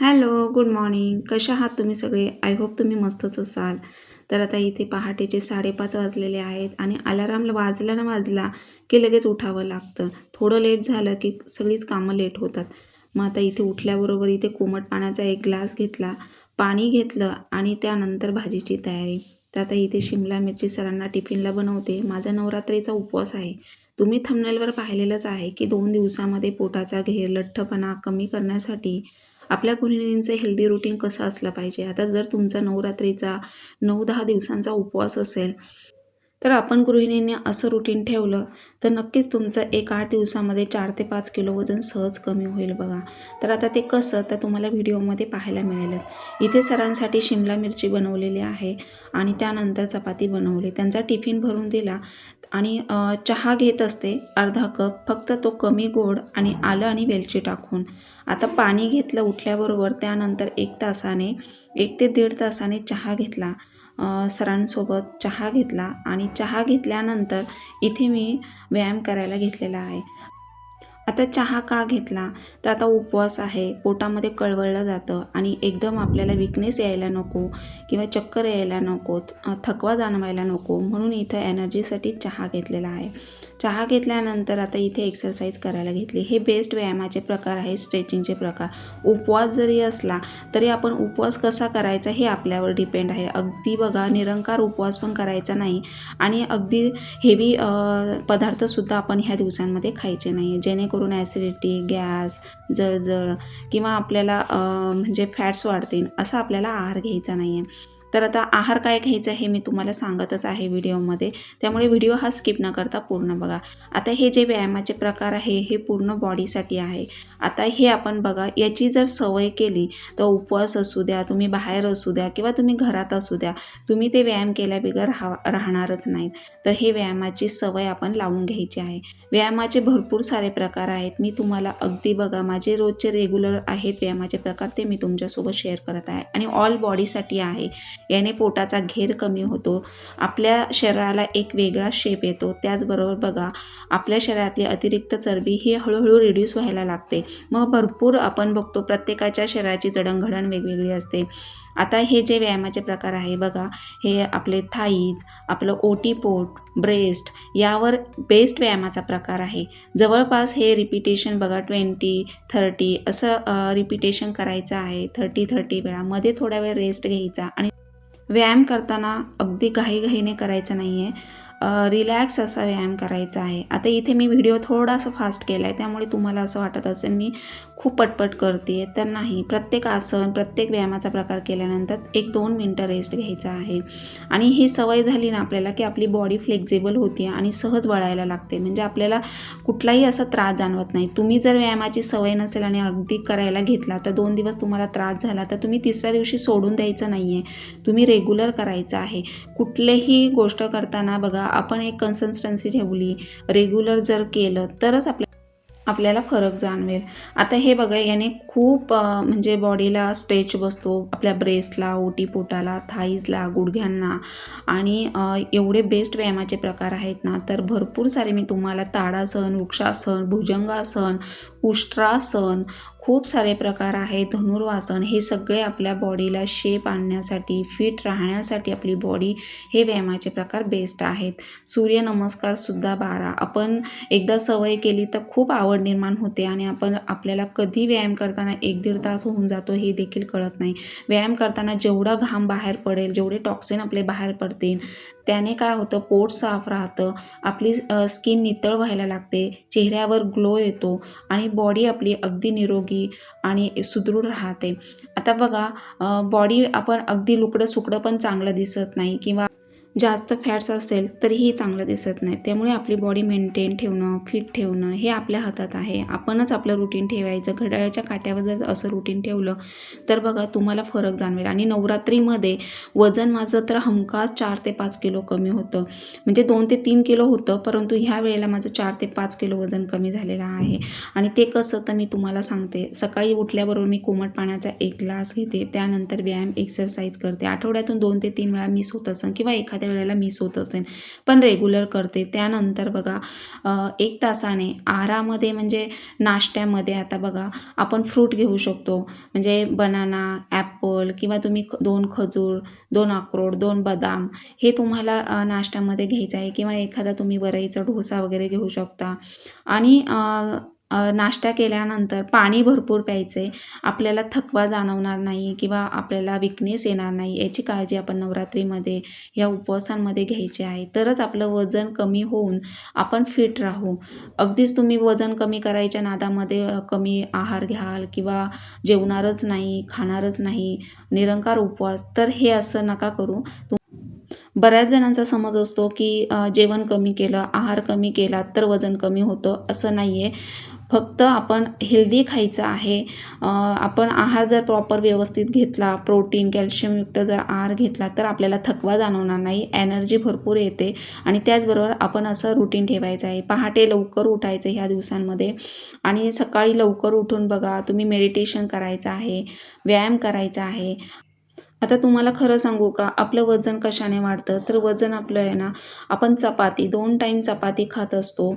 Hello good morning कशा आहात तुम्ही सगळे? आय होप तुम्ही मस्तच असाल. तर आता इथे पहाटेचे साडेपाच वाजलेले आहेत आणि अलाराम वाजला ना वाजला की लगेच उठावं लागतं. थोडं लेट झालं की सगळीच कामं लेट होतात. मग आता इथे उठल्याबरोबर इथे कोमट पाण्याचा एक ग्लास घेतला पाणी घेतलं आणि त्यानंतर भाजीची तयारी. तर आता इथे शिमला मिरची सरांना टिफिनला बनवते. माझा नवरात्रीचा उपवास आहे. तुम्ही थंबनेलवर पाहिलेलंच आहे की दोन दिवसामध्ये पोटाचा घेर लठ्ठपणा कमी करण्यासाठी आपल्या गृहिणींचं हेल्दी रुटीन कसं असलं पाहिजे? आता जर तुमचा नवरात्रीचा नऊ दहा दिवसांचा उपवास असेल तर आपण गृहिणींनी असं रुटीन ठेवलं तर नक्कीच तुमचं एक आठ दिवसामध्ये चार ते पाच किलो वजन सहज कमी होईल बघा. तर आता ते कसं तर तुम्हाला व्हिडिओमध्ये पाहायला मिळेलच इथे सरांसाठी शिमला मिरची बनवलेली आहे आणि त्यानंतर चपाती बनवली. त्यांचा टिफिन भरून दिला आणि चहा घेत असते अर्धा कप. फक्त तो कमी गोड आणि आलं आणि वेलची टाकून. आता पाणी घेतलं उठल्याबरोबर त्यानंतर एक तासाने एक ते दीड तासाने चहा घेतला. सरांसोबत चहा घेतला आणि चहा घेतल्यानंतर इथे मी व्यायाम करायला घेतलेला आहे. आता चहा का घेतला? तर आता उपवास आहे. पोटामध्ये कळवळलं जातं आणि एकदम आपल्याला विकनेस यायला नको किंवा चक्कर यायला नको थकवा जाणवायला नको म्हणून इथं एनर्जीसाठी चहा घेतलेला आहे. चहा घेतल्यानंतर आता इथे एक्सरसाइज करायला घेतली. हे बेस्ट व्यायामाचे प्रकार आहे स्ट्रेचिंगचे प्रकार. उपवास जरी असला तरी आपण उपवास कसा करायचा हे आपल्यावर डिपेंड आहे. अगदी बघा निरंकार उपवास पण करायचा नाही आणि अगदी हेवी पदार्थसुद्धा आपण ह्या दिवसांमध्ये खायचे नाही आहे जेणेकरून ॲसिडिटी गॅस जळजळ किंवा आपल्याला म्हणजे फॅट्स वाढतील असा आपल्याला आहार घ्यायचा नाही आहे तर आता आहार काय घ्यायचा हे मी तुम्हाला सांगतच आहे व्हिडिओमध्ये. त्यामुळे व्हिडिओ हा स्किप न करता पूर्ण बघा. आता हे जे व्यायामाचे प्रकार आहे हे पूर्ण बॉडीसाठी आहे. आता हे आपण बघा याची जर सवय केली तर उपवास असू द्या तुम्ही बाहेर असू द्या किंवा तुम्ही घरात असू द्या तुम्ही ते व्यायाम केल्याबिगर राहा राहणारच नाहीत. तर हे व्यायामाची सवय आपण लावून घ्यायची आहे. व्यायामाचे भरपूर सारे प्रकार आहेत. मी तुम्हाला अगदी बघा माझे रोजचे रेग्युलर आहेत व्यायामाचे प्रकार ते मी तुमच्यासोबत शेअर करत आहे. आणि ऑल बॉडीसाठी आहे. याने पोटाचा घेर कमी होतो. आपल्या शरीराला एक वेगळा शेप येतो. त्याचबरोबर बघा आपल्या शरीरातली अतिरिक्त चरबी ही हळूहळू रिड्यूस व्हायला लागते. मग भरपूर आपण बघतो प्रत्येकाच्या शरीराची जडणघडण वेगवेगळी असते. आता हे जे व्यायामाचे प्रकार आहे बघा हे आपले थाईज आपलं ओटीपोट ब्रेस्ट यावर बेस्ट व्यायामाचा प्रकार आहे. जवळपास हे रिपिटेशन बघा ट्वेंटी थर्टी असं रिपिटेशन करायचं आहे थर्टी थर्टी वेळा. मध्ये थोडा वेळ रेस्ट घ्यायचा आणि व्यायाम करताना अगदी घाईघाईने करायचं नाही आहे रिलॅक्स असा व्यायाम करायचा आहे. आता इथे मी व्हिडिओ थोडासा फास्ट केला आहे त्यामुळे तुम्हाला असं वाटत असेल मी खूप पटपट करते तर नाही. प्रत्येक आसन प्रत्येक व्यायामाचा प्रकार केल्यानंतर एक दोन मिनटं रेस्ट घ्यायचा आहे. आणि ही सवय झाली ना आपल्याला की आपली बॉडी फ्लेक्झिबल होते आणि सहज वळायला लागते. म्हणजे आपल्याला कुठलाही असा त्रास जाणवत नाही. तुम्ही जर व्यायामाची सवय नसेल आणि अगदी करायला घेतला तर दोन दिवस तुम्हाला त्रास झाला तर तुम्ही तिसऱ्या दिवशी सोडून द्यायचं नाही आहे तुम्ही रेग्युलर करायचं आहे. कुठलेही गोष्ट करताना बघा आपण एक कन्सिस्टन्सी ठेवली रेग्युलर जर केलं तरच आपल्या आपल्याला फरक जाणवेल. आता हे बघा याने खूप म्हणजे बॉडीला स्ट्रेच बसतो. आपल्या ब्रेस्टला ओटीपोटाला थाईजला गुडघ्यांना. आणि एवढे बेस्ट व्यायामाचे प्रकार आहेत ना तर भरपूर सारे मी तुम्हाला ताडासन वृक्षासन भुजंगासन उष्ट्रासन खूप सारे प्रकार आहेत. धनुर्वासन हे सगळे आपल्या बॉडीला शेप आणण्यासाठी फिट राहण्यासाठी आपली बॉडी हे व्यायामाचे प्रकार बेस्ट आहेत. सूर्यनमस्कारसुद्धा बारा. आपण एकदा सवय केली तर खूप आवड निर्माण होते आणि आपण आपल्याला कधी व्यायाम करताना एक दीड तास होऊन जातो हे देखील कळत नाही. व्यायाम करताना जेवढा घाम बाहेर पडेल जेवढे टॉक्सिन आपले बाहेर पडतील त्याने काय होतं? पोट साफ राहतं. आपली स्किन नितळ व्हायला लागते. चेहऱ्यावर ग्लो येतो आणि बॉडी आपली अगदी निरोगी आणि सुदृढ राहते. आता बघा बॉडी आपण अगदी लुकडं सुकडं पण चांगलं दिसत नाही किंवा जास्त फॅट्स असेल तरीही चांगलं दिसत नाही. त्यामुळे आपली बॉडी मेंटेन ठेवणं फिट ठेवणं हे आपल्या हातात आहे. आपणच आपलं रुटीन ठेवायचं. घड्याळाच्या काट्यावर जर असं रुटीन ठेवलं तर बघा तुम्हाला फरक जाणवेल. आणि नवरात्रीमध्ये वजन माझं तर हमखास चार ते पाच किलो कमी होतं. म्हणजे दोन ते तीन किलो होतं परंतु ह्या वेळेला माझं चार ते पाच किलो वजन कमी झालेलं आहे. आणि ते कसं तर मी तुम्हाला सांगते. सकाळी उठल्याबरोबर मी कोमट पाण्याचा एक ग्लास घेते. त्यानंतर व्यायाम एक्सरसाइज करते. आठवड्यातून दोन ते तीन वेळा मिस होत असं किंवा एखादी एखाद्या वेळेला मिस होत असेल पण रेग्युलर करते. त्यानंतर बघा एक तासाने आहारामध्ये म्हणजे नाश्त्यामध्ये आता बघा आपण फ्रूट घेऊ शकतो. म्हणजे बनाना ॲपल किंवा तुम्ही दोन खजूर दोन अक्रोड दोन बदाम हे तुम्हाला नाश्त्यामध्ये घ्यायचं आहे. किंवा एखादा तुम्ही वरईचा डोसा वगैरे घेऊ शकता. आणि नाश्ता केल्यानंतर पाणी भरपूर प्यायचे. आपल्याला थकवा जाणवणार नाही किंवा आपल्याला विकनेस येणार नाही याची काळजी आपण नवरात्रीमध्ये या उपवासांमध्ये घ्यायची आहे. तरच आपलं वजन कमी होऊन आपण फिट राहू. अगदीच तुम्ही वजन कमी करायच्या नादामध्ये कमी आहार घ्याल किंवा जेवणारच नाही खाणारच नाही निरंकार उपवास तर हे असं नका करू. बऱ्याच जणांचा समज असतो की जेवण कमी केलं आहार कमी केला तर वजन कमी होतं असं नाही आहे फक्त आपण हेल्दी खायचं आहे. आपण आहार जर प्रॉपर व्यवस्थित घेतला प्रोटीन कॅल्शियमयुक्त जर आहार घेतला तर आपल्याला थकवा जाणवणार नाही एनर्जी भरपूर येते आणि त्याचबरोबर आपण असं रुटीन ठेवायचं आहे. पहाटे लवकर उठायचं ह्या दिवसांमध्ये आणि सकाळी लवकर उठून बघा तुम्ही मेडिटेशन करायचं आहे व्यायाम करायचा आहे. आता तुम्हाला खरं सांगू का आपलं वजन कशाने वाढतं? तर वजन आपलं आहे ना आपण चपाती दोन टाईम चपाती खात असतो.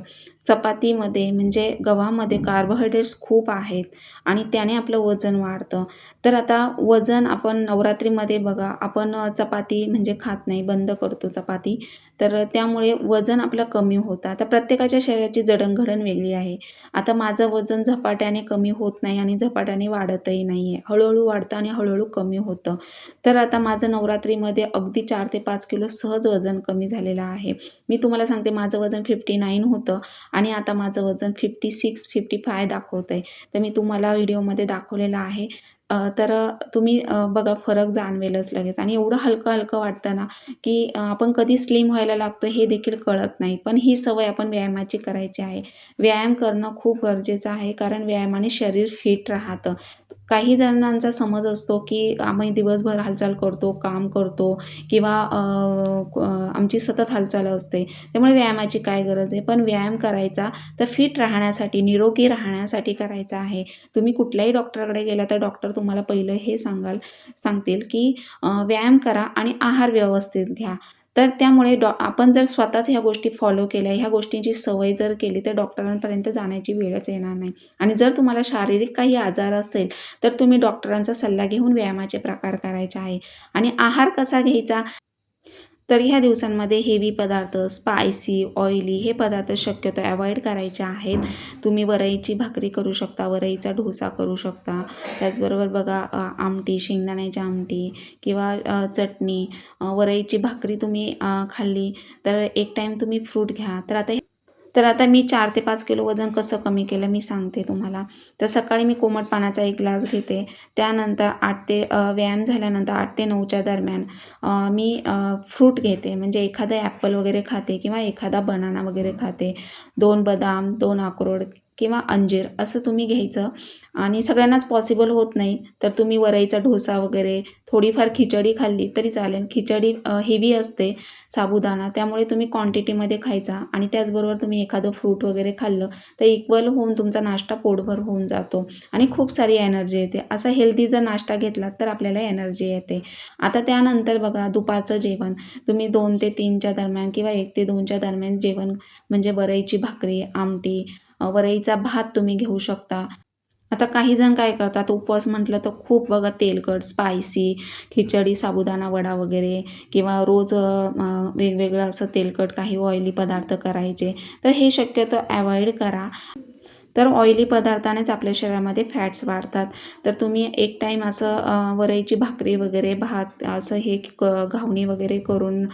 चपातीमध्ये म्हणजे गव्हामध्ये कार्बोहायड्रेट्स खूप आहेत आणि त्याने आपलं वजन वाढतं. तर आता वजन आपण नवरात्रीमध्ये बघा आपण चपाती म्हणजे खात नाही बंद करतो चपाती. तर त्यामुळे वजन आपलं कमी होतं. आता प्रत्येकाच्या शरीराची जडणघडण वेगळी आहे. आता माझं वजन झपाट्याने कमी होत नाही आणि झपाट्याने वाढतही नाही आहे हळूहळू वाढतं आणि हळूहळू कमी होतं. तर आता माझं नवरात्रीमध्ये अगदी चार ते पाच किलो सहज वजन कमी झालेलं आहे. मी तुम्हाला सांगते माझं वजन फिफ्टी नाईन होतं. आणि आता माझं वजन फिफ्टी सिक्स फिफ्टी फाय दाखवतं आहे तर मी तुम्हाला व्हिडिओमध्ये दाखवलेलं आहे. तर तुम्ही बघा फरक जाणवेलच लगेच. आणि एवढं हलकं हलकं वाटतं ना की आपण कधी स्लिम व्हायला लागतो हे देखील कळत नाही. पण ही सवय आपण व्यायामाची करायची आहे. व्यायाम करणं खूप गरजेचं आहे कारण व्यायामाने शरीर फिट राहतं. काही जणांचा समज असतो की आम्ही दिवसभर हालचाल करतो काम करतो किंवा आमची सतत हालचाल असते. त्यामुळे व्यायामाची काय गरज आहे? पण व्यायाम करायचा तर फिट राहण्यासाठी निरोगी राहण्यासाठी करायचा आहे. तुम्ही कुठल्याही डॉक्टरकडे गेला तर डॉक्टर तुम्हाला पहिलं हे सांगाल सांगतील की व्यायाम करा आणि आहार व्यवस्थित घ्या. तर त्यामुळे डॉ आपण जर स्वतःच ह्या गोष्टी फॉलो केल्या ह्या गोष्टींची सवय जर केली तर डॉक्टरांपर्यंत जाण्याची वेळच येणार नाही. आणि जर तुम्हाला शारीरिक काही आजार असेल तर तुम्ही डॉक्टरांचा सल्ला घेऊन व्यायामाचे प्रकार करायचे आहे. आणि आहार कसा घ्यायचा? तर ह्या दिवसांमध्ये हेवी पदार्थ स्पायसी ऑइली हे पदार्थ शक्यतो अवॉइड करायचे आहेत. तुम्ही वरईची भाकरी करू शकता वरईचा डोसा करू शकता. त्याचबरोबर बघा आमटी शेंगदाण्याची आमटी किंवा चटणी. वरईची भाकरी तुम्ही खाल्ली तर एक टाईम तुम्ही फ्रूट घ्या. तर आता तर आता मी चार ते पाच किलो वजन कसं कमी केलं मी सांगते तुम्हाला. तर सकाळी मी कोमट पाण्याचा एक ग्लास घेते. त्यानंतर आठ ते व्यायाम झाल्यानंतर आठ ते नऊच्या दरम्यान मी फ्रूट घेते. म्हणजे एखादा ॲपल वगैरे खाते किंवा एखादा बनाना वगैरे खाते. दोन बदाम दोन अक्रोड किंवा अंजीर असं तुम्ही घ्यायचं. आणि सगळ्यांनाच पॉसिबल होत नाही तर तुम्ही वरईचा डोसा वगैरे थोडीफार खिचडी खाल्ली तरी चालेल. खिचडी हेवी असते साबुदाणा त्यामुळे तुम्ही क्वांटिटीमध्ये खायचा. आणि त्याचबरोबर तुम्ही एखादं फ्रूट वगैरे खाल्लं तर इक्वल होऊन तुमचा नाश्ता पोटभर होऊन जातो. आणि खूप सारी एनर्जी येते. असा हेल्दी जर नाश्ता घेतला तर आपल्याला एनर्जी येते. आता त्यानंतर बघा दुपारचं जेवण. तुम्ही दोन ते तीनच्या दरम्यान किंवा एक ते दोनच्या दरम्यान जेवण म्हणजे वरईची भाकरी आमटी वरईचा भात तुम्ही घेऊ शकता. आता काही जण काय करतात उपवास म्हटलं तर खूप बघा तेलकट स्पायसी खिचडी साबुदाणा वडा वगैरे किंवा रोज वेगवेगळं असं तेलकट काही ऑइली पदार्थ करायचे तर हे शक्यतो अवॉइड करा. तर ऑइली पदार्थानेच आपल्या शरीरामध्ये फॅट्स वाढतात. तर तुम्ही एक टाईम असं वरईची भाकरी वगैरे भात असं हे क घावणी वगैरे करून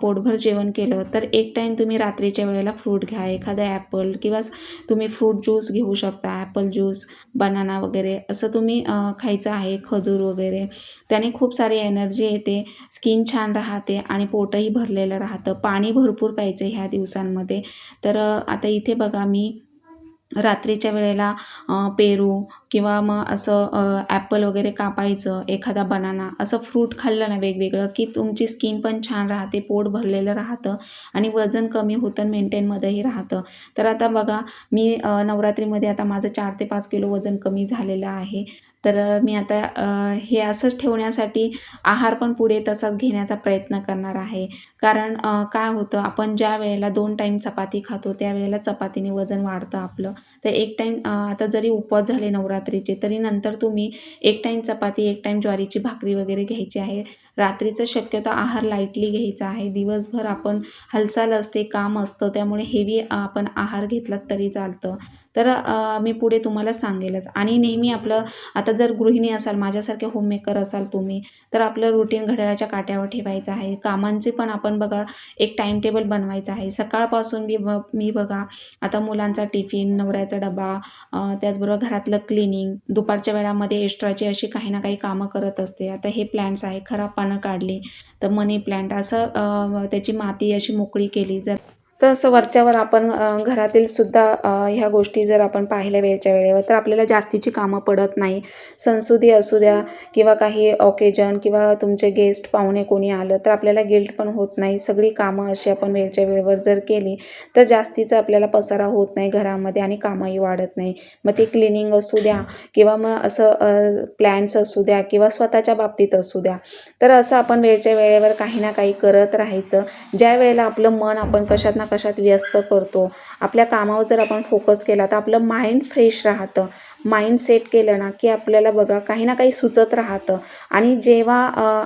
पोटभर जेवण केलं तर एक टाईम तुम्ही रात्रीच्या वेळेला फ्रूट घ्या. एखादा ॲपल किंवा तुम्ही फ्रूट ज्यूस घेऊ शकता. ॲपल ज्यूस बनाना वगैरे असं तुम्ही खायचं आहे खजूर वगैरे. त्याने खूप सारी एनर्जी येते. स्किन छान राहते आणि पोटही भरलेलं राहतं. पाणी भरपूर प्यायचं ह्या दिवसांमध्ये. तर आता इथे बघा मी रात्रीच्या वेळेला पेरू किंवा मग असं ॲपल वगैरे कापायचं एखादा बनाना असं फ्रूट खाल्लं ना वेगवेगळं की तुमची स्किन पण छान राहते पोट भरलेलं राहतं आणि वजन कमी होतं मेंटेनमध्येही राहतं. तर आता बघा मी नवरात्रीमध्ये आता माझं चार ते पाच किलो वजन कमी झालेलं आहे. तर मी आता हे असंच ठेवण्यासाठी आहार पण पुढे तसाच घेण्याचा प्रयत्न करणार आहे. कारण काय होतं आपण ज्या वेळेला दोन टाईम चपाती खातो त्यावेळेला चपातीने वजन वाढतं आपलं. तर एक टाईम आता जरी उपवास झाले रात्रीचे तरी नंतर तुम्ही एक टाईम चपाती एक टाईम ज्वारीची भाकरी वगैरे घ्यायची आहे. रात्रीचं शक्यतो आहार लाईटली घ्यायचा आहे. दिवसभर आपण हालचाल असते काम असतं त्यामुळे हेवी आपण आहार घेतलात तरी चालतं. तर मी पुढे तुम्हाला सांगेलच. आणि नेहमी आपलं आता जर गृहिणी असाल माझ्यासारखे होममेकर असाल तुम्ही तर आपलं रुटीन घड्याळाच्या काट्यावर ठेवायचं आहे. कामांचे पण आपण बघा एक टाईम टेबल बनवायचं आहे. सकाळपासून मी ब मी बघा आता मुलांचा टिफिन नवऱ्याचा डबा त्याचबरोबर घरातलं क्लिनिंग दुपारच्या वेळामध्ये एक्स्ट्राची अशी काही ना काही कामं करत असते. आता हे प्लॅन्ट्स आहे खराब पानं काढली तर मनी प्लॅन्ट असं त्याची माती अशी मोकळी केली जर तर असं वरच्यावर आपण घरातील सुद्धा ह्या गोष्टी जर आपण पाहिल्या वेळच्या वेळेवर तर आपल्याला जास्तीची कामं पडत नाही. संसुदी असू द्या किंवा काही ऑकेजन किंवा तुमचे गेस्ट पाहुणे कोणी आलं तर आपल्याला गिल्ट पण होत नाही. सगळी कामं अशी आपण वेळच्या वेळेवर जर केली तर जास्तीचा आपल्याला पसारा होत नाही घरामध्ये आणि कामंही वाढत नाही. मग ते क्लिनिंग असू द्या किंवा मग असं प्लॅन्स असू द्या किंवा स्वतःच्या बाबतीत असू द्या. तर असं आपण वेळच्या वेळेवर काही ना काही करत राहायचं. ज्या वेळेला आपलं मन आपण कशात ना कशात व्यस्त करतो. आपल्या कामावर जर आपण फोकस केला तर आपलं माइंड फ्रेश राहतं. माइंड सेट केलं ना की आपल्याला बघा काही ना काही सुचत राहतं. आणि जेव्हा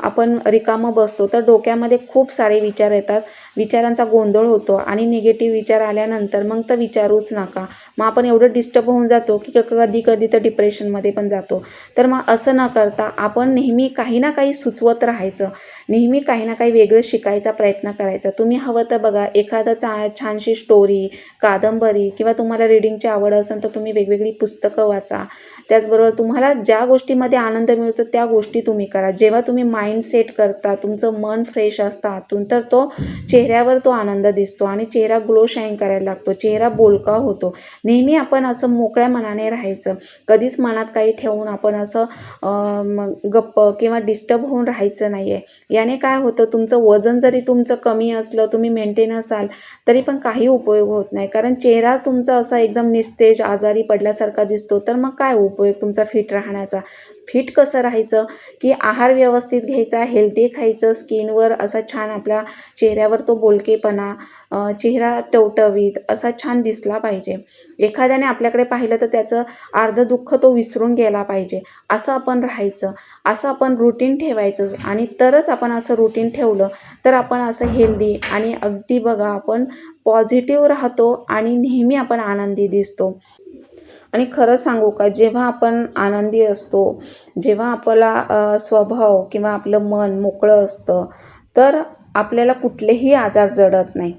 आपण रिकामं बसतो तर डोक्यामध्ये खूप सारे विचार येतात. विचारांचा गोंधळ होतो आणि निगेटिव्ह विचार आल्यानंतर मग तर विचारूच नका. मग आपण एवढं डिस्टर्ब होऊन जातो की कधी कधी तर डिप्रेशनमध्ये पण जातो. तर मग असं न करता आपण नेहमी काही ना काही सुचवत राहायचं. नेहमी काही ना काही वेगळं शिकायचा प्रयत्न करायचा. तुम्ही हवं तर बघा एखादं छा छानशी स्टोरी कादंबरी किंवा तुम्हाला रिडिंगची आवड असेल तर तुम्ही वेगवेगळी पुस्तकं वाचा. त्याचबरोबर तुम्हाला ज्या गोष्टीमध्ये आनंद मिळतो त्या गोष्टी तुम्ही करा. जेव्हा तुम्ही माइंड सेट करता तुमचं मन फ्रेश असतं आतून तर तो चेहऱ्यावर तो आनंद दिसतो आणि चेहरा ग्लो शाईन करायला लागतो. चेहरा बोलका होतो. नेहमी आपण असं मोकळ्या मनाने राहायचं. कधीच मनात काही ठेवून आपण असं गप्प किंवा डिस्टर्ब होऊन राहायचं नाही आहे याने काय होतं? तुमचं वजन जरी तुमचं कमी असलं तुम्ही मेंटेन असाल तरी पण काही उपयोग होत नाही. कारण चेहरा तुमचा असा एकदम निस्तेज आजारी पडल्यासारखा दिसतो. तर मग काय उपयोग तुमचा फिट राहण्याचा? फिट कसं राहायचं की आहार व्यवस्थित घ्यायचा हेल्दी खायचं स्किनवर असा छान आपल्या चेहऱ्यावर तो बोलकेपणा चेहरा टवटवीत असा छान दिसला पाहिजे. एखाद्याने आपल्याकडे पाहिलं तर त्याचं अर्ध दुःख तो विसरून गेला पाहिजे. असं आपण राहायचं असं आपण रुटीन ठेवायचं आणि तरच आपण असं रुटीन ठेवलं तर आपण असं हेल्दी आणि अगदी बघा आपण पॉझिटिव्ह राहतो आणि नेहमी आपण आनंदी दिसतो. आणि खरं सांगू का जेव्हा आपण आनंदी असतो जेव्हा आपला स्वभाव किंवा आपलं मन मोकळं असतं तर आपल्याला कुठलेही आजार जडत नाही.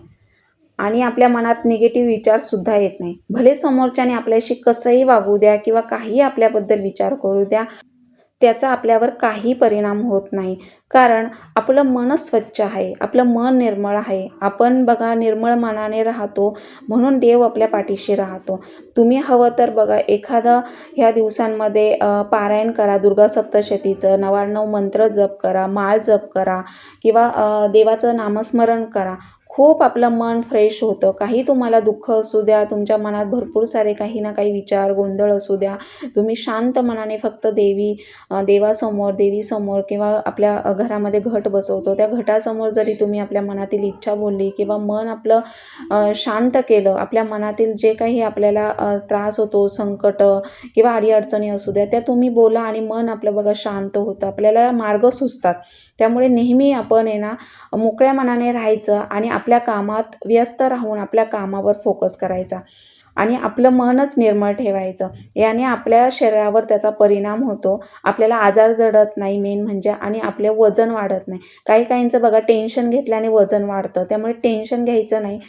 आणि आपल्या मनात निगेटिव्ह विचारसुद्धा येत नाही. भले समोरच्याने आपल्याशी कसंही वागू द्या किंवा काही आपल्याबद्दल विचार करू द्या त्याचा आपल्यावर काही परिणाम होत नाही. कारण आपलं मनच स्वच्छ आहे आपलं मन निर्मळ आहे. आपण बघा निर्मळ मनाने राहतो म्हणून देव आपल्या पाठीशी राहतो. तुम्ही हवं तर बघा एखादं ह्या दिवसांमध्ये पारायण करा दुर्गा सप्तशतीचं नवाण्णव मंत्र जप करा माळ जप करा किंवा देवाचं नामस्मरण करा. खूप आपलं मन फ्रेश होतं. काही तुम्हाला दुःख असू द्या तुमच्या मनात भरपूर सारे काही ना काही विचार गोंधळ असू द्या. तुम्ही शांत मनाने फक्त देवी देवासमोर देवीसमोर किंवा आपल्या घरामध्ये घट बसवतो. त्या घटासमोर जरी तुम्ही आपल्या मनातील इच्छा बोलली किंवा मन आपलं शांत केलं आपल्या मनातील जे काही आपल्याला त्रास होतो संकट किंवा अडीअडचणी असू द्या त्या तुम्ही बोला आणि मन आपलं बघा शांत होतं. आपल्याला मार्ग सुचतात. त्यामुळे नेहमी आपण आहे ना मोकळ्या मनाने राहायचं आणि आपल्या कामात व्यस्त राहून आपल्या कामावर फोकस करायचा. आणि आपलं मनच निर्मळ ठेवायचं. याने आपल्या शरीरावर त्याचा परिणाम होतो. आपल्याला आजार जडत नाही मेन म्हणजे आणि आपले वजन वाढत नाही. काही काहींचं बघा टेन्शन घेतल्याने वजन वाढतं. त्यामुळे टेन्शन घ्यायचं नाही.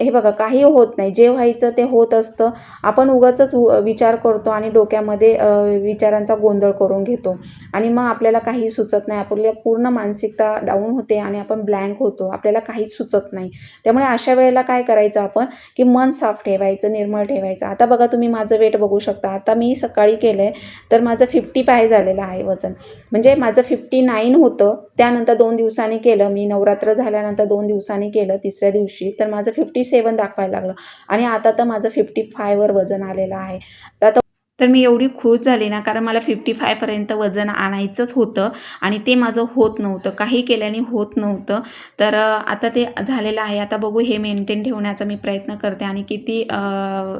हे बघा काही होत नाही. जे व्हायचं ते होत असतं. आपण उगाचच विचार करतो आणि डोक्यामध्ये विचारांचा गोंधळ करून घेतो. आणि मग आपल्याला काही सुचत नाही. आपल्या पूर्ण मानसिकता डाऊन होते आणि आपण ब्लँक होतो. आपल्याला काहीच सुचत नाही. त्यामुळे अशा वेळेला काय करायचं आपण? की मन साफ ठेवायचं निर्मळ ठेवायचं. आता बघा तुम्ही माझं वेट बघू शकता. आता मी सकाळी केलं आहे तर माझं फिफ्टी पाय झालेलं आहे वजन. म्हणजे माझं फिफ्टी नाईन होतं. त्यानंतर दोन दिवसांनी केलं. मी नवरात्र झाल्यानंतर दोन दिवसांनी केलं तिसऱ्या दिवशी. तर माझं फिफ्टी सेवन दाखवायला लागलं. आणि आता तर माझं फिफ्टी फायवर वजन आलेलं आहे. आता तर मी एवढी खुश झाली ना कारण मला फिफ्टी फायपर्यंत वजन आणायचंच होतं आणि ते माझं होत नव्हतं काही केल्याने होत नव्हतं. तर आता ते झालेलं आहे. आता बघू हे मेंटेन ठेवण्याचा मी प्रयत्न करते आणि किती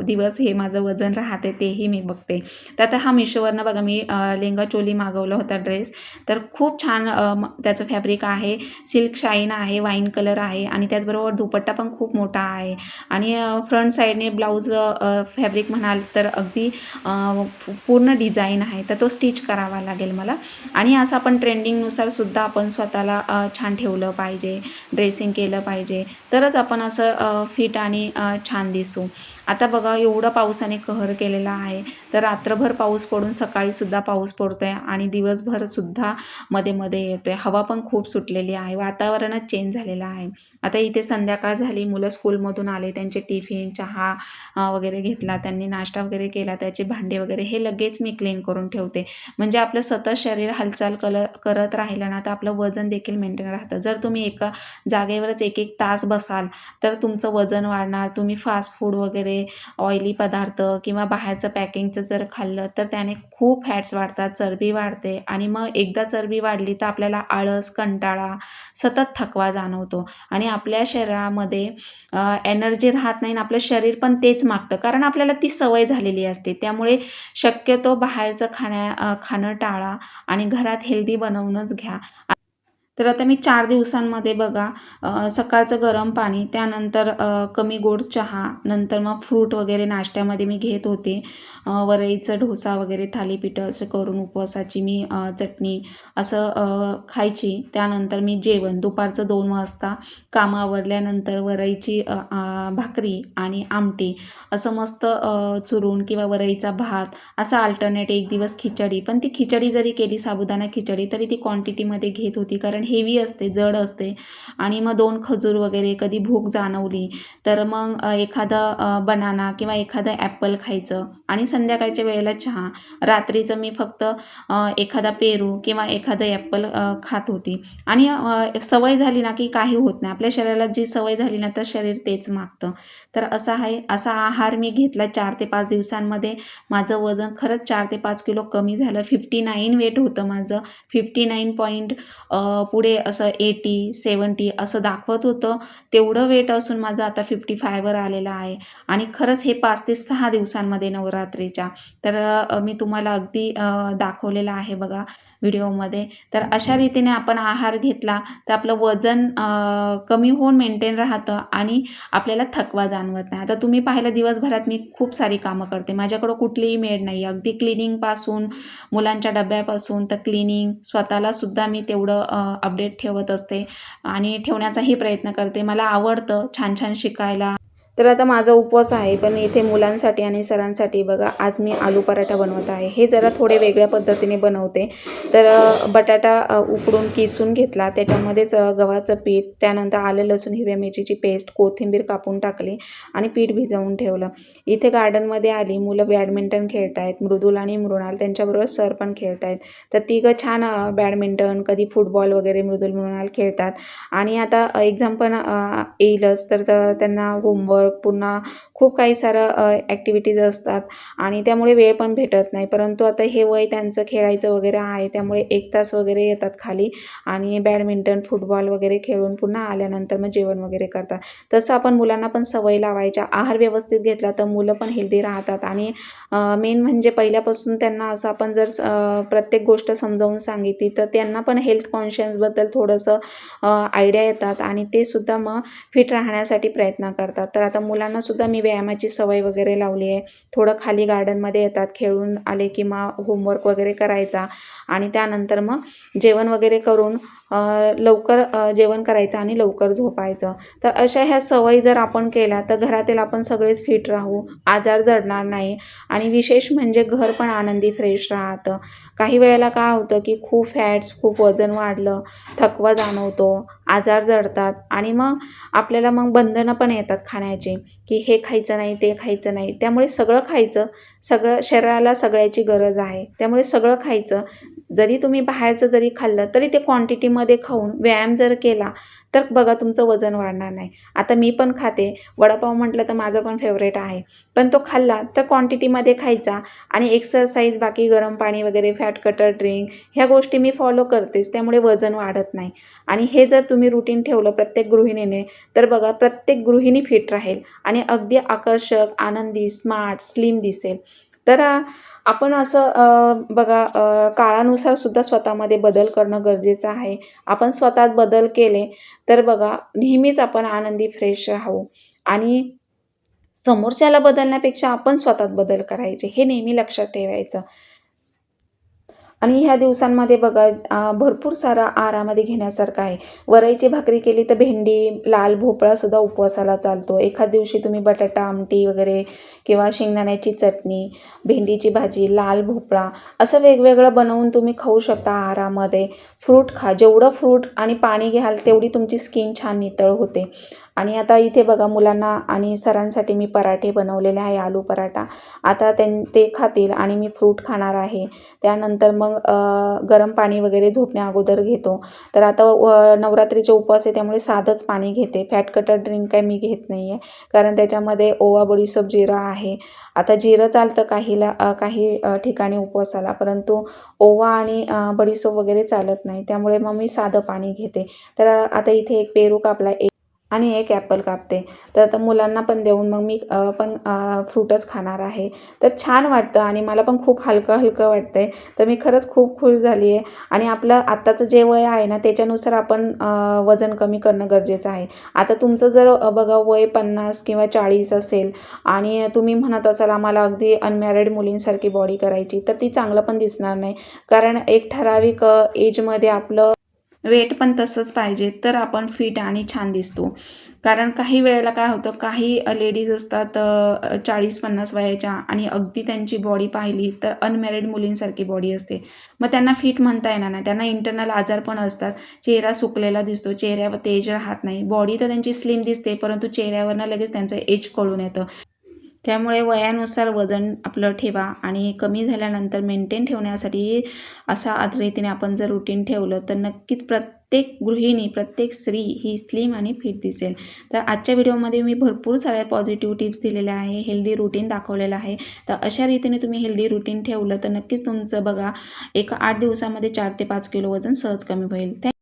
दिवस हे माझं वजन राहते तेही मी बघते. तर आता हा मिशोवरनं बघा मी लेंगा चोली मागवला होता ड्रेस तर खूप छान त्याचं फॅब्रिक आहे. सिल्क शाईन आहे वाईन कलर आहे आणि त्याचबरोबर दुपट्टा पण खूप मोठा आहे. आणि फ्रंट साईडने ब्लाऊज फॅब्रिक म्हणाल तर अगदी पूर्ण डिझाईन आहे तर तो स्टिच करावा लागेल मला. आणि असं आपण ट्रेंडिंगनुसार सुद्धा आपण स्वतःला छान ठेवलं पाहिजे ड्रेसिंग केलं पाहिजे. तरच आपण असं फिट आणि छान दिसू. आता बघा एवढं पावसाने कहर केलेला आहे तर रात्रभर पाऊस पडून सकाळीसुद्धा पाऊस पडतोय आणि दिवसभरसुद्धा मध्ये मध्ये येतोय. हवा पण खूप सुटलेली आहे वातावरणच चेंज झालेलं आहे. आता इथे संध्याकाळ झाली मुलं स्कूलमधून आले त्यांचे टिफिन चहा वगैरे घेतला त्यांनी नाश्ता वगैरे केला त्याचे भांडे वगैरे हे लगेच मी क्लीन करून ठेवते. म्हणजे आपलं सतत शरीर हालचाल कल करत राहिलं ना तर आपलं वजन देखील मेंटेन राहतं. जर तुम्ही एका जागेवरच एक एक तास बसाल तर तुमचं वजन वाढणार. तुम्ही फास्ट फूड वगैरे ऑइली पदार्थ किंवा बाहेरचं पॅकिंगचं जर खाल्लं तर त्याने खूप फॅट्स वाढतात चरबी वाढते. आणि मग एकदा चरबी वाढली तर आपल्याला आळस कंटाळा सतत थकवा जाणवतो. आणि आपल्या शरीरामध्ये एनर्जी राहत नाही आणि आपलं शरीर पण तेच मागतं. कारण आपल्याला ती सवय झालेली असते. त्यामुळे शक्यतो बाहेरचं खाण्या खाणं टाळा आणि घरात हेल्दी बनवूनच घ्या. तर आता मी चार दिवसांमध्ये बघा सकाळचं गरम पाणी त्यानंतर कमी गोड चहा नंतर मग फ्रूट वगैरे नाश्त्यामध्ये मी घेत होते. वरईचं डोसा वगैरे थालीपीठं असं करून उपवासाची मी चटणी असं खायची. त्यानंतर मी जेवण. दुपारचं दोन वाजता कामं आवरल्यानंतर वरईची भाकरी आणि आमटी असं मस्त चुरून किंवा वरईचा भात असा अल्टरनेट एक दिवस खिचडी. पण ती खिचडी जरी केली साबुदाणा खिचडी तरी ती क्वांटिटीमध्ये घेत होती. कारण हेवी असते जड असते. आणि मग दोन खजूर वगैरे कधी भूक जाणवली तर मग एखादा बनाना किंवा एखादं ॲपल खायचं आणि संध्याकाळच्या वेळेला चहा. रात्रीचं मी फक्त एखादा पेरू किंवा एखादं ॲपल खात होती. आणि सवय झाली ना की काही होत नाही. आपल्या शरीराला जी सवय झाली ना तर शरीर तेच मागतं. तर असा आहे असा आहार मी घेतला चार ते पाच दिवसांमध्ये. माझं वजन खरंच चार ते पाच किलो कमी झालं. फिफ्टी नाईन वेट होतं माझं. फिफ्टी नाईन पॉईंट पुढे असं एटी सेवन्टी असं दाखवत होतं. तेवढं वेट असून माझं आता फिफ्टी फायवर आलेलं आहे. आणि खरंच हे पाच ते सहा दिवसांमध्ये नवरात्रीच्या. तर मी तुम्हाला अगदी दाखवलेलं आहे बघा. व्हिडिओमध्ये. तर अशा रीतीने आपण आहार घेतला तर आपलं वजन कमी होऊन मेंटेन राहतं आणि आपल्याला थकवा जाणवत नाही. आता तुम्ही पाहिलं दिवसभरात मी खूप सारी कामं करते. माझ्याकडं कुठलीही मेड नाही. अगदी क्लिनिंगपासून मुलांच्या डब्यापासून तर क्लिनिंग स्वतःला सुद्धा मी तेवढं अपडेट ठेवत असते आणि ठेवण्याचाही प्रयत्न करते. मला आवडतं छान छान शिकायला. तर आता माझा उपवास आहे पण इथे मुलांसाठी आणि सरांसाठी बघा आज मी आलू पराठा बनवत आहे. हे जरा थोडे वेगळ्या पद्धतीने बनवते. तर बटाटा उकडून किसून घेतला. त्याच्यामध्येच गव्हाचं पीठ त्यानंतर आलं लसूण हिरव्या मिरचीची पेस्ट कोथिंबीर कापून टाकली आणि पीठ भिजवून ठेवलं. इथे गार्डनमध्ये आली मुलं बॅडमिंटन खेळत आहेत मृदुल आणि मृणाल त्यांच्याबरोबर सर पण खेळत आहेत तर तिघं छान बॅडमिंटन कधी फुटबॉल वगैरे मृदुल मृणाल खेळतात. आणि आता एक्झाम पण येईलच तर त- त्यांना होमवर्क पुन्हा खूप काही सारं ॲक्टिव्हिटीज असतात आणि त्यामुळे वेळ पण भेटत नाही. परंतु आता हे वय त्यांचं खेळायचं वगैरे आहे त्यामुळे एक तास वगैरे येतात खाली आणि बॅडमिंटन फुटबॉल वगैरे खेळून पुन्हा आल्यानंतर मग जेवण वगैरे करतात. तसं आपण मुलांना पण सवय लावायच्या. आहार व्यवस्थित घेतला तर मुलं पण हेल्दी राहतात आणि मेन म्हणजे पहिल्यापासून त्यांना असं आपण जर प्रत्येक गोष्ट समजावून सांगितली तर त्यांना पण हेल्थ कॉन्शियसबद्दल थोडंसं आयडिया येतात आणि ते सुद्धा मग फिट राहण्यासाठी प्रयत्न करतात. तर आता मुलांना सुद्धा मी व्यायामाची सवय वगैरे लावली आहे. थोडं खाली गार्डनमध्ये येतात खेळून आले की मग होमवर्क वगैरे करायचा. आणि त्यानंतर मग जेवण वगैरे करून लवकर जेवण करायचं आणि लवकर झोपायचं. तर अशा ह्या सवयी जर आपण केल्या तर घरातील आपण सगळेच फिट राहू आजार जडणार नाही. आणि विशेष म्हणजे घर पण आनंदी फ्रेश राहतं. काही वेळेला काय होतं की खूप फॅट्स खूप वजन वाढलं थकवा जाणवतो आजार जडतात. आणि मग आपल्याला मग बंधनं पण येतात खाण्याची की हे खायचं नाही ते खायचं नाही. त्यामुळे सगळं खायचं सगळं शरीराला सगळ्याची गरज आहे. त्यामुळे सगळं खायचं. जरी तुम्ही बाहेरचं जरी खाल्लं तरी ते क्वांटिटीमध्ये खाऊन व्यायाम जर केला तर बघा तुमचं वजन वाढणार नाही. आता मी पण खाते. वडापाव म्हटलं तर माझं पण फेवरेट आहे. पण तो खाल्ला तर क्वांटिटीमध्ये खायचा आणि एक्सरसाइज बाकी गरम पाणी वगैरे फॅट कटर ड्रिंक ह्या गोष्टी मी फॉलो करतेच. त्यामुळे वजन वाढत नाही. आणि हे जर तुम्ही रुटीन ठेवलं प्रत्येक गृहिणीने तर बघा प्रत्येक गृहिणी फिट राहील आणि अगदी आकर्षक आनंदी स्मार्ट स्लिम दिसेल. तर आपण असं बघा काळानुसार सुद्धा स्वतःमध्ये बदल करणं गरजेचं आहे. आपण स्वतःत बदल केले तर बघा नेहमीच आपण आनंदी फ्रेश राहू. आणि समोरच्याला बदलण्यापेक्षा आपण स्वतःत बदल करायचे हे नेहमी लक्षात ठेवायचं. आणि ह्या दिवसांमध्ये बघा भरपूर सारा आरामध्ये घेण्यासारखं आहे. वरईची भाकरी केली तर भेंडी लाल भोपळा सुद्धा उपवासाला चालतो. एखाद दिवशी तुम्ही बटाटा आमटी वगैरे किंवा शेंगदाण्याची चटणी भेंडीची भाजी लाल भोपळा असं वेगवेगळं बनवून तुम्ही खाऊ शकता आहारामध्ये. फ्रूट खा जेवढं फ्रूट आणि पाणी घ्याल तेवढी तुमची स्किन छान नितळ होते. आणि आता इथे बघा मुलांना आणि सरांसाठी मी पराठे बनवलेले आहे आलू पराठा. आता त्यां ते खातील आणि मी फ्रूट खाणार आहे. त्यानंतर मग गरम पाणी वगैरे झोपण्या अगोदर घेतो. तर आता व नवरात्रीचे उपवास आहे त्यामुळे साधंच पाणी घेते. फॅट कटर ड्रिंक काय मी घेत नाही आहे कारण त्याच्यामध्ये ओवा बडीसोप जिरा आहे. आता जिरं चालतं काही अ, काही ठिकाणी ठिकाणी उपवासाला परंतु ओवा आणि बडीसोप वगैरे चालत नाही. त्यामुळे मग मी साधं पाणी घेते. तर आता इथे एक पेरू कापला. एक आणि एक ॲपल कापते. तर आता मुलांना पण देऊन मग मी पण फ्रूटच खाणार आहे. तर छान वाटतं आणि मला पण खूप हलकं हलकं वाटतं आहे तर मी खरंच खूप खुश झाली आहे आणि आपलं आत्ताचं जे वय आहे ना त्याच्यानुसार आपण वजन कमी करणं गरजेचं आहे. आता तुमचं जर बघा वय पन्नास किंवा चाळीस असेल आणि तुम्ही म्हणत असाल आम्हाला अगदी अनमॅरिड मुलींसारखी बॉडी करायची तर ती चांगलं पण दिसणार नाही. कारण एक ठराविक एजमध्ये आपलं वेट पण तसंच पाहिजे तर आपण फिट आणि छान दिसतो. कारण काही वेळेला काय होतं काही लेडीज असतात चाळीस पन्नास वयाच्या आणि अगदी त्यांची बॉडी पाहिली तर अनमॅरिड मुलींसारखी बॉडी असते. मग त्यांना फिट म्हणता येणार नाही. त्यांना इंटरनल आजार पण असतात. चेहरा सुकलेला दिसतो चेहऱ्यावर तेज राहत नाही. बॉडी तर त्यांची स्लिम दिसते परंतु चेहऱ्यावरनं लगेच त्यांचं एज कळून येतं. त्यामुळे वयानुसार वजन आपलं ठेवा आणि कमी झाल्यानंतर मेंटेन ठेवण्यासाठी असा रीतीने आपण जर रुटीन ठेवलं तर नक्कीच प्रत्येक गृहिणी प्रत्येक स्त्री ही स्लिम आणि फिट दिसेल. तर आजच्या व्हिडिओमध्ये मी भरपूर साऱ्या पॉझिटिव्ह टिप्स दिलेल्या आहे हेल्दी रुटीन दाखवलेलं आहे. तर अशा रीतीने तुम्ही हेल्दी रुटीन ठेवलं तर नक्कीच तुमचं बघा एक आठ दिवसामध्ये चार ते पाच किलो वजन सहज कमी होईल.